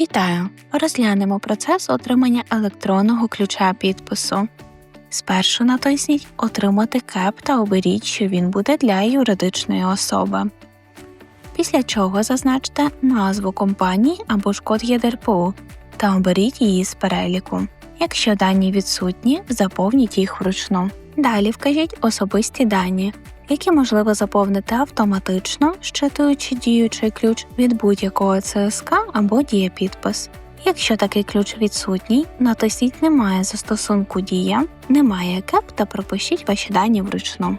Вітаю! Розглянемо процес отримання електронного ключа підпису. Спершу натисніть Отримати КЕП та оберіть, що він буде для юридичної особи. Після чого зазначте назву компанії або ж код ЄДРПУ та оберіть її з переліку. Якщо дані відсутні, заповніть їх вручну. Далі вкажіть особисті дані, які можливо заповнити автоматично, щитуючи діючий ключ від будь-якого ЦСК або дієпідпис. Якщо такий ключ відсутній, натисніть Немає застосунку Дія, немає КЕП та пропишіть ваші дані вручну.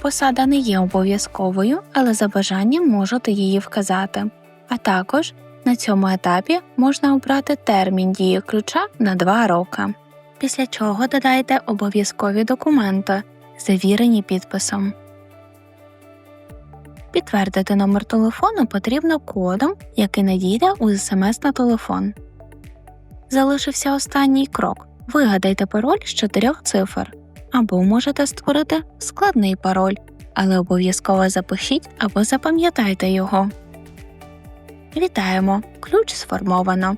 Посада не є обов'язковою, але за бажанням можете її вказати. А також на цьому етапі можна обрати термін дії ключа на 2 роки. Після чого додайте обов'язкові документи, завірені підписом. Підтвердити номер телефону потрібно кодом, який надійде у СМС на телефон. Залишився останній крок. Вигадайте пароль з чотирьох цифр, або можете створити складний пароль, але обов'язково запишіть або запам'ятайте його. Вітаємо! Ключ сформовано.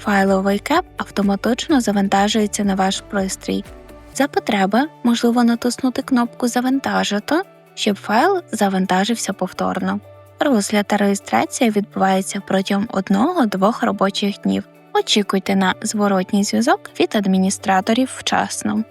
Файловий кеп автоматично завантажується на ваш пристрій. За потреби можливо натиснути кнопку Завантажити, щоб файл завантажився повторно. Розгляд та реєстрація відбувається протягом 1-2 робочих днів. Очікуйте на зворотній зв'язок від адміністраторів вчасно.